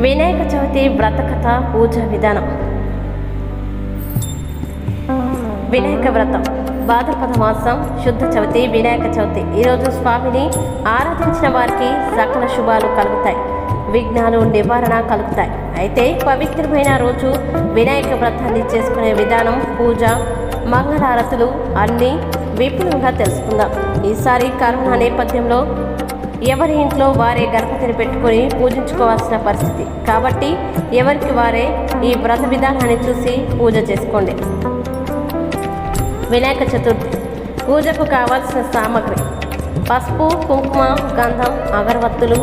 Vinayaka Chavithi వ్రతకథ పూజ విధానం. వినాయక వ్రతం. భాద్రపద మాసం శుద్ధ చవితి వినాయక చవితి. ఈరోజు స్వామిని ఆరాధించిన వారికి సకల శుభాలు కలుగుతాయి. విఘ్నాలు నివారణ కలుగుతాయి. అయితే పవిత్రమైన రోజు వినాయక వ్రతాన్ని చేసుకునే విధానం పూజ మంగళారతులు అన్నీ విపులంగా తెలుసుకుందాం. ఈసారి కరోనా నేపథ్యంలో ఎవరి ఇంట్లో వారే గణపతిని పెట్టుకొని పూజించుకోవాల్సిన పరిస్థితి. కాబట్టి ఎవరికి వారే ఈ వ్రత విధానాన్ని చూసి పూజ చేసుకోండి. వినాయక చతుర్థి. పూజకు కావాల్సిన సామగ్రి. పసుపు కుంకుమ గంధం అగరవత్తులు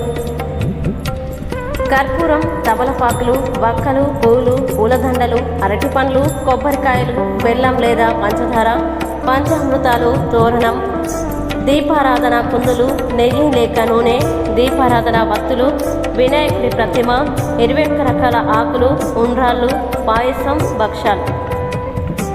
కర్పూరం తమలపాకులు వక్కలు పూలు పూలదండలు అరటి పండ్లు కొబ్బరికాయలు బెల్లం లేదా పంచదార పంచామృతాలు తోరణం దీపారాధన కుందులు నెయ్యి లేక నూనె దీపారాధన వత్తులు వినాయకుడి ప్రతిమ ఇరవై ఒక్క రకాల ఆకులు ఉండ్రాళ్ళు పాయసం భక్షాలు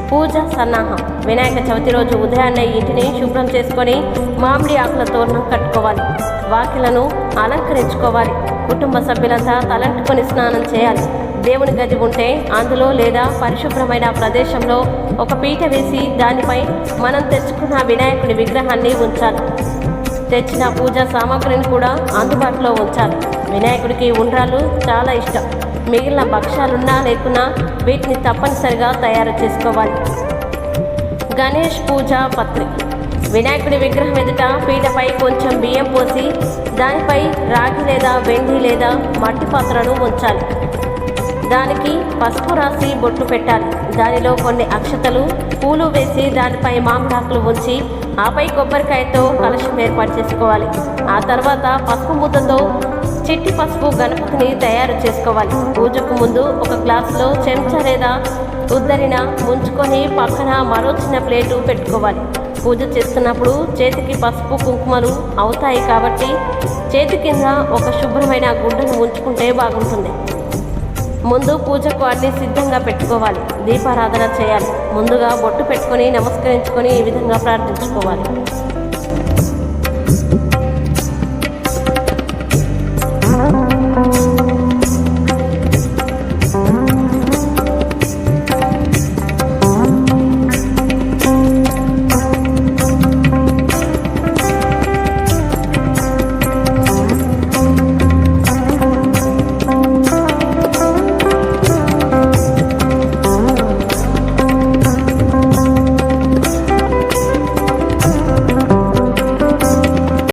పూజ సన్నాహం. వినాయక చవితి రోజు ఉదయాన్నే ఇంటిని శుభ్రం చేసుకొని మామిడి ఆకుల తోరణం కట్టుకోవాలి. వాకిలను అలంకరించుకోవాలి. కుటుంబ సభ్యులంతా తలంటుకొని స్నానం చేయాలి. దేవుని గది ఉంటే అందులో లేదా పరిశుభ్రమైన ప్రదేశంలో ఒక పీట వేసి దానిపై మనం తెచ్చుకున్న వినాయకుడి విగ్రహాన్ని ఉంచాలి. తెచ్చిన పూజా సామాగ్రిని కూడా అందుబాటులో ఉంచాలి. వినాయకుడికి ఉండ్రాలు చాలా ఇష్టం. మిగిలిన భక్ష్యాలున్నా లేకున్నా వీటిని తప్పనిసరిగా తయారు చేసుకోవాలి. గణేష్ పూజ పత్రి. వినాయకుడి విగ్రహం ఎదుట పీటపై కొంచెం బియ్యం పోసి దానిపై రాగి లేదా వెండి లేదా మట్టి పాత్రను ఉంచాలి. దానికి పసుపు రాసి బొట్టు పెట్టాలి. దానిలో కొన్ని అక్షతలు పూలు వేసి దానిపై మామిడాకులు ఉంచి ఆపై కొబ్బరికాయతో కలశం ఏర్పాటు చేసుకోవాలి. ఆ తర్వాత పసుపు ముద్దతో చిట్టి పసుపు గణపతిని తయారు చేసుకోవాలి. పూజకు ముందు ఒక గ్లాసులో చెంచా లేదా ఉద్దరిన ముంచుకొని పక్కన మరో చిన్న ప్లేటు పెట్టుకోవాలి. పూజ చేస్తున్నప్పుడు చేతికి పసుపు కుంకుమలు అవుతాయి కాబట్టి చేతి కింద ఒక శుభ్రమైన గుడ్డను ఉంచుకుంటే బాగుంటుంది. ముందు పూజకు అన్ని సిద్ధంగా పెట్టుకోవాలి. దీపారాధన చేయాలి. ముందుగా బొట్టు పెట్టుకొని నమస్కరించుకొని ఈ విధంగా ప్రార్థించుకోవాలి.